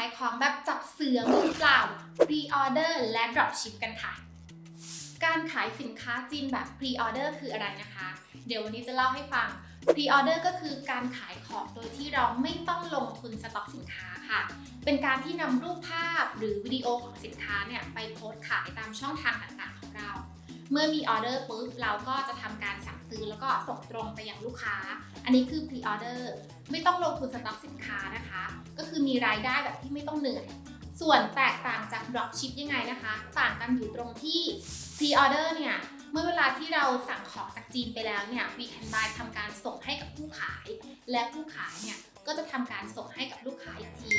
ายของแบบจับเสือมือเปล่า Pre-order และ Dropship กันค่ะ การขายสินค้าจีนแบบ Pre-order คืออะไรนะคะ เดี๋ยววันนี้จะเล่าให้ฟัง Pre-order ก็คือการขายของโดยที่เราไม่ต้องลงทุนสต็อกสินค้าค่ะ เป็นการที่นำรูปภาพหรือวิดีโอของสินค้าเนี่ยไปโพสต์ขายตามช่องทางต่างๆของเรา เมื่อมีออเดอร์ปุ๊บเราก็จะทำการสั่งซื้อแล้วก็ส่งตรงไปยังลูกค้า อันนี้คือ pre order ไม่ต้องลงทุนสต็อกสินค้านะคะ ก็คือมีรายได้แบบที่ไม่ต้องเหนื่อย ส่วนแตกต่างจาก drop ship ยังไงนะคะ ต่างกันอยู่ตรงที่ pre order เนี่ยเมื่อเวลาที่เราสั่งของจากจีนไปแล้วเนี่ย we can buy ทำการส่งให้กับผู้ขาย และผู้ขายเนี่ยก็จะทำการส่งให้กับลูกค้าอีกที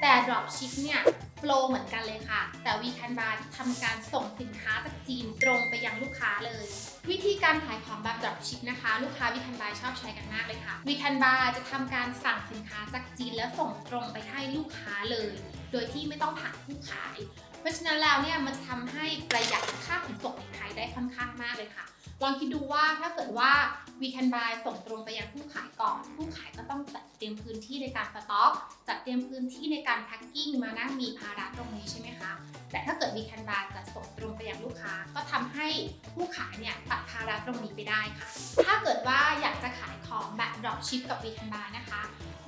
แต่ drop ship เนี่ย flow เหมือนกันเลยค่ะ แต่ we can buy ทำการส่งสินค้าจากจีนตรงไปยังลูกค้าเลย วิธีการขายของแบบ drop ship นะคะ ลูกค้า we can buy ชอบใช้กันมากเลยค่ะ we can buy จะทำการสั่งสินค้าจากจีนแล้วส่งตรงไปให้ลูกค้าเลย โดยที่ไม่ต้องผ่านผู้ขาย เพราะฉะนั้นแล้วเนี่ยมันทำให้ประหยัดค่าขนส่งในไทยได้ค่อนข้างมากเลยค่ะ ลองคิดดูว่าถ้าเกิดว่า we can buy ส่งตรงไปยังผู้ขายก่อน ผู้ขายก็ต้องจัดเตรียมพื้นที่ในการสต็อก จัดเตรียมพื้นที่ในการแพ็คกิ้งมานั่งมีภาระตรงนี้ใช่ไหมคะ แต่ถ้าเกิด we can buy จัดส่งตรงไปยังลูกค้า ก็ทำให้ผู้ขายเนี่ยตัดภาระตรงนี้ไปได้ค่ะ ถ้าเกิดว่าอยากจะขายของแบบ drop ship กับ we can buy นะคะ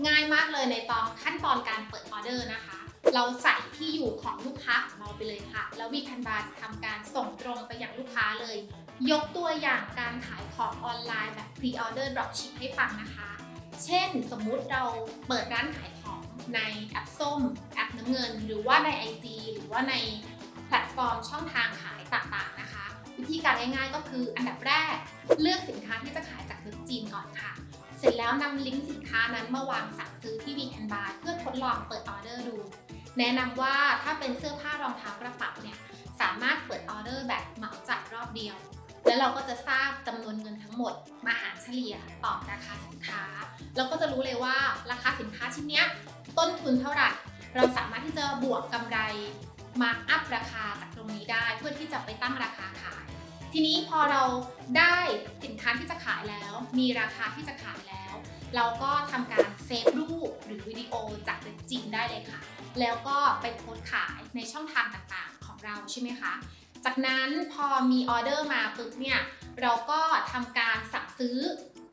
ง่ายมากเลยในตอนขั้นตอนการเปิดออเดอร์นะคะ เราใส่ที่อยู่ของลูกค้าของเราไปเลยค่ะ แล้ว we can buy จะทำการส่งตรงไปยังลูกค้าเลย ยกตัวอย่างการขายของออนไลน์แบบ pre-order dropship ให้ฟังนะคะ เช่นสมมุติเราเปิดร้านขายของในแอปส้ม แอปน้ำเงิน หรือว่าใน IG หรือว่าในแพลตฟอร์มช่องทางขายต่างๆนะคะ วิธีการง่ายๆก็คืออันดับแรกเลือกสินค้าที่จะขายจากเว็บจีนก่อนค่ะ เสร็จแล้วนำลิงก์สินค้านั้นมาวางสั่งซื้อที่ We Can Buy เพื่อทดลองเปิดออเดอร์ดู แนะนำว่าถ้าเป็นเสื้อผ้ารองเท้ากระเป๋าเนี่ยสามารถเปิดออเดอร์แบบเหมาจ่ายรอบเดียว แล้วเราก็จะทราบจำนวนเงินทั้งหมดมาหารเฉลี่ยต่อราคาสินค้า เราก็จะรู้เลยว่าราคาสินค้าชิ้นเนี้ยต้นทุนเท่าไหร่ เราสามารถที่จะบวกกำไรมาอัพราคาจากตรงนี้ได้เพื่อที่จะไปตั้งราคาขาย ทีนี้พอเราได้สินค้าที่จะขายแล้ว มีราคาที่จะขายแล้ว เราก็ทำการเซฟรูปหรือวิดีโอจากเว็บจีนได้เลยค่ะ แล้วก็ไปโพสขายในช่องทางต่างๆของเราใช่ไหมคะ จากนั้นพอมีออเดอร์มาปุ๊บเนี่ยเราก็ทำการสั่งซื้อ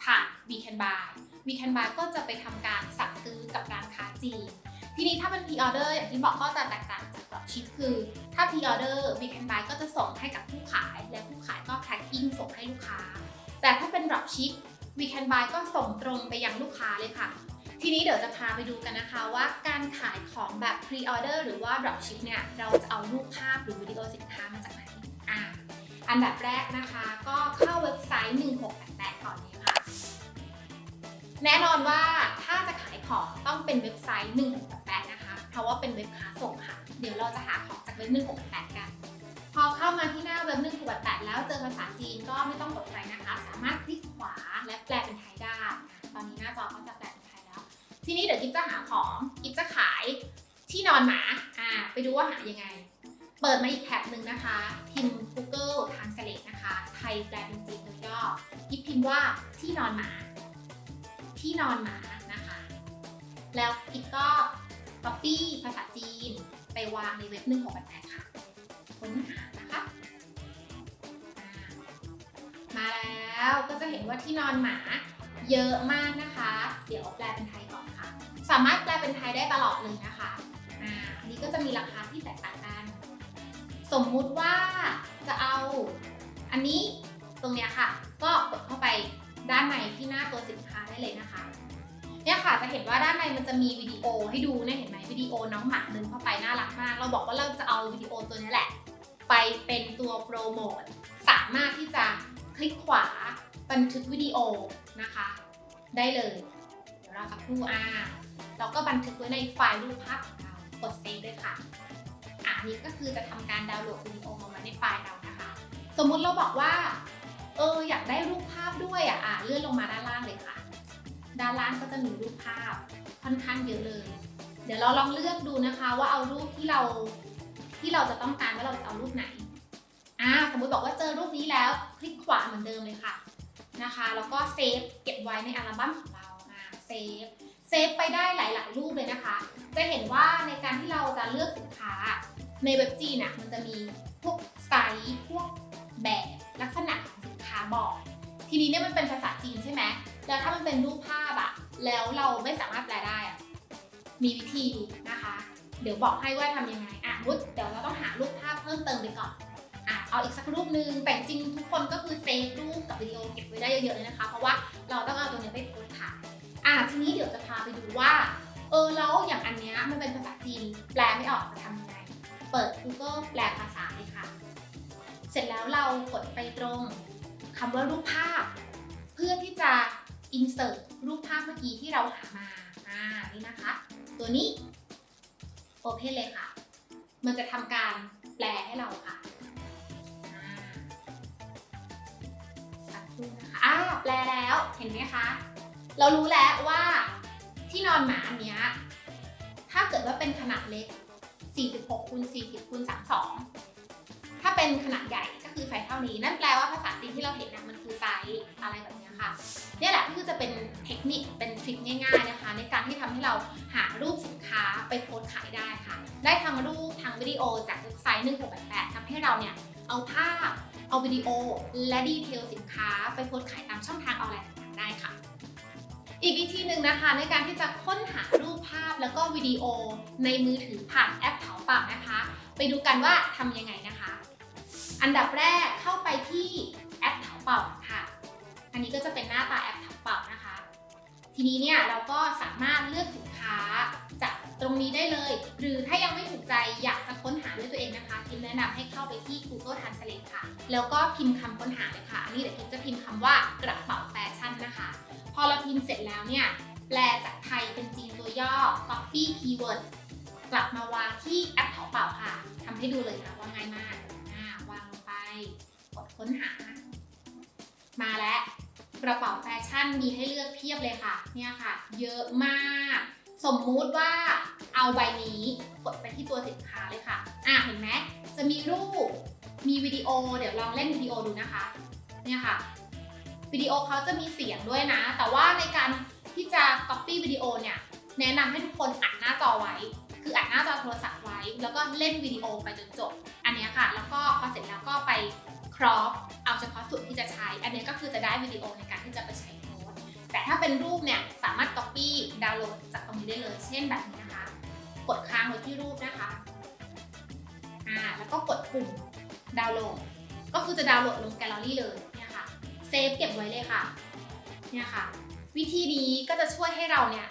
ผ่าน We Can Buy We Can Buy ก็จะไปทำการสั่งซื้อกับร้านค้าจีนทีนี้ถ้าเป็น Pre Order อย่างที่บอกก็จะแตกต่างจาก Dropship คือ ถ้า Pre Order We Can Buy ก็จะส่งให้กับผู้ขาย และผู้ขายก็ Packing ส่งให้ลูกค้า แต่ถ้าเป็น Dropship We Can Buy ก็ส่งตรงไปยังลูกค้าเลยค่ะ ทีนี้เดี๋ยวจะพาไปดูกันนะคะว่าการขายของแบบ Pre Order หรือว่า Dropship เนี่ยเราจะเอารูปภาพหรือวิดีโอสินค้ามาจากไหน อะอันดับแรกนะคะก็เข้าเว็บไซต์ 1688 ก่อนเลยค่ะ แน่นอนว่าถ้าจะขายของต้องเป็นเว็บไซต์ 1688 นะคะ เพราะว่าเป็นเว็บค้าส่งค่ะ เดี๋ยวเราจะหาของจากเว็บ 1688 กัน พอเข้ามาที่หน้าเว็บ 1688 แล้วเจอภาษาจีนก็ไม่ต้องตกใจนะคะ สามารถคลิกขวาและแปลเป็นไทยได้ ตอนนี้หน้าจอก็จะแปลเป็นไทยแล้ว ทีนี้เดี๋ยวกิ๊บจะหาของกิ๊บจะขายที่นอนหมา อ่า ไปดูว่าหายังไง เปิดมาอีกแท็บหนึ่งนะคะ พิมพ์ Google Translate นะคะ ไทยแปลเป็นจีนโดยย่อกิ๊บพิมพ์ว่าที่นอนหมา ที่นอนหมานะคะ แล้วกิ๊บก็ copy ภาษาจีนไปวางในเว็บ1688ค่ะ ค้นหานะคะ มาแล้วก็จะเห็นว่าที่นอนหมาเยอะมากนะคะ เดี๋ยวแปลเป็นไทยก่อนค่ะ สามารถแปลเป็นไทยได้ตลอดเลยนะคะ อ่า อันนี้ก็จะมีราคาที่แตกต่างกัน สมมุติว่าจะเอาอันนี้ตรงเนี้ยค่ะ ก็กดเข้าไปด้านในที่หน้าตัวสินค้าได้เลยนะคะ เนี่ยค่ะจะเห็นว่าด้านในมันจะมีวิดีโอให้ดูเนี่ยเห็นไหมวิดีโอน้องหมาเดินเข้าไปน่ารักมาก เราบอกว่าเราจะเอาวิดีโอตัวนี้แหละ ไปเป็นตัวโปรโมทสามารถที่จะคลิกขวาบันทึกวิดีโอนะคะ ได้เลย เดี๋ยวเราสักครู่อ่าเราก็บันทึกไว้ในไฟล์รูปภาพของเรากดเซฟด้วยค่ะ นี่ก็คือจะทำการดาวน์โหลดวิดีโอมาไว้ในไฟล์เรานะคะ สมมุติเราบอกว่า เอออยากได้รูปภาพด้วยอะอ่าเลื่อนลงมาด้านล่างเลยค่ะ ด้านล่างก็จะมีรูปภาพค่อนข้างเยอะเลย เดี๋ยวเราลองเลือกดูนะคะ ว่าเอารูปที่เราที่เราจะต้องการว่าเราจะเอารูปไหนอ่าสมมุติบอกว่าเจอรูปนี้แล้วคลิกขวาเหมือนเดิมเลยค่ะนะคะแล้วก็เซฟเก็บไว้ในอัลบั้มของเราอ่าเซฟเซฟไปได้หลาย ๆ รูปเลยนะคะ จะเห็นว่าในการที่เราจะเลือกสินค้า ในเว็บจีนน่ะมันจะมีพวกไซส์พวกแบบลักษณะของสินค้าบอกทีนี้เนี่ยมันเป็นภาษาจีนใช่ไหมแล้วถ้ามันเป็นรูปภาพอะแล้วเราไม่สามารถแปลได้อะมีวิธีนะคะ เดี๋ยวบอกให้ว่าทำยังไงอะมุดเดี๋ยวเราต้องหารูปภาพเพิ่มเติมไปก่อนอะเอาอีกสักรูปหนึ่งแต่จริงทุกคนก็คือเซฟรูปกับวิดีโอเก็บไว้ได้เยอะๆเลยนะคะ เพราะว่าเราต้องเอาตัวเนี้ยไปโพสต์ขายอะทีนี้เดี๋ยวจะพาไปดูว่าเออแล้วอย่างอันเนี้ยมันเป็นภาษาจีนแปลไม่ออก เปิด Google แปลภาษาเลยค่ะ เสร็จแล้วเรากดไปตรงคำว่ารูปภาพ เพื่อที่จะ insert รูปภาพเมื่อกี้ที่เราหามาอ่านี่นะคะ ตัวนี้ Open เลยค่ะ มันจะทำการแปลให้เราค่ะอ่าสักครู่นะคะอ่าแปลแล้วเห็นไหมคะ เรารู้แล้วว่าที่นอนหมาอันเนี้ยถ้าเกิดว่าเป็นขนาดเล็ก 46คูณ40คูณ32 ถ้าเป็นขนาดใหญ่ก็คือไซส์เท่านี้ นั่นแปลว่าภาษาจีนที่เราเห็นนะมันคือไซส์อะไรแบบนี้ค่ะเนี่ยแหละก็คือจะเป็นเทคนิคเป็นทริคง่ายๆนะคะ ในการที่ทำให้เราหารูปสินค้าไปโพสขายได้ค่ะ ได้ทั้งรูปทั้งวิดีโอจากเว็บไซต์1688ทำให้เราเนี่ยเอาภาพเอาวิดีโอ และดีเทลสินค้าไปโพสขายตามช่องทางออนไลน์ต่างๆได้ค่ะ อีกวิธีหนึ่งนะคะในการที่จะค้นหารูปภาพแล้วก็วิดีโอในมือถือผ่านแอปเถาปากนะคะ ไปดูกันว่าทำยังไงนะคะ อันดับแรกเข้าไปที่แอปเถาปากค่ะ อันนี้ก็จะเป็นหน้าตาแอปเถาปากนะคะ ทีนี้เนี่ยเราก็สามารถเลือกสินค้าจากตรงนี้ได้เลย หรือถ้ายังไม่ถูกใจอยากจะค้นหาด้วยตัวเองนะคะคิมแนะนำให้เข้าไปที่ Google Translate ค่ะ แล้วก็พิมพ์คำค้นหาเลยค่ะ อันนี้เดี๋ยวคิมจะพิมพ์คำว่ากระเป๋าแฟชั่นนะคะ พอเราพิมพ์เสร็จแล้วเนี่ยแปลจากไทยเป็นจีนตัวย่อ copy keyword กลับมาวางที่แอปเถาเป่าค่ะทำให้ดูเลยนะว่าง่ายมากวางลงไปกดค้นหา มาแล้ว กระเป๋าแฟชั่นมีให้เลือกเพียบเลยค่ะ เนี่ยค่ะ เยอะมาก สมมุติว่าเอาใบนี้กดไปที่ตัวสินค้าเลยค่ะ อะเห็นไหมจะมีรูป มีวิดีโอ เดี๋ยวลองเล่นวิดีโอดูนะคะ เนี่ยค่ะ วิดีโอเขาจะมีเสียงด้วยนะ แต่ว่าในการที่จะ copy วิดีโอเนี่ย แนะนำให้ทุกคนอัดหน้าจอไว้ คืออัดหน้าจอโทรศัพท์ไว้ แล้วก็เล่นวิดีโอไปจนจบ อันเนี้ยค่ะ แล้วก็พอเสร็จแล้วก็ไป crop เอาเฉพาะ ส่วนที่จะใช้ อันนี้ก็คือจะได้วิดีโอในการที่จะไปใช้โพสต์แต่ถ้าเป็นรูปเนี่ยสามารถ copy ดาวน์โหลดจากตรงนี้ได้เลย เช่นแบบนี้นะคะ กดค้างไว้ที่รูปนะคะอ่าแล้วก็กดปุ่มดาวน์โหลด ก็คือจะดาวน์โหลดลงแกลเลอรี่เลยเนี่ยค่ะเซฟเก็บไว้เลยค่ะเนี่ยค่ะ วิธีนี้ก็จะช่วยให้เราเนี่ย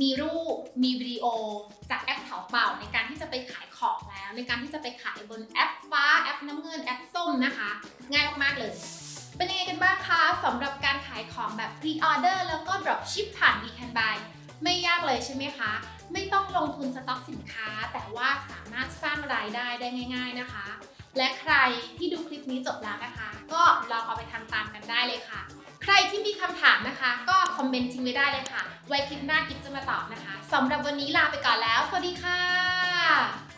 มีรูปมีวิดีโอจากแอาเป่าในการที่จะไปขายของแล้ว ในการที่จะไปขายบนแอปฟ้าแอปน้ำเงินแอปส้มนะคะ ง่ายมากๆเลย เป็นยังไงกันบ้างคะสำหรับการขายของแบบ pre-order แล้วก็ drop ship ผ่าน We Can Buy ไม่ยากเลยใช่ไหมคะ ไม่ต้องลงทุนสต็อกสินค้า แต่ว่าสามารถสร้างรายได้ได้ง่าย ๆนะคะ และใครที่ดูคลิปนี้จบแล้วนะคะ ก็ลองเอาไปทำตามกันได้เลยค่ะ ใครที่มีคำถามนะคะ ก็คอมเมนต์ทิ้งไว้ได้เลยค่ะ ไว้คลิปหน้ากิ๊บจะมาตอบนะคะสำหรับวันนี้ลาไปก่อนแล้ว สวัสดีค่ะ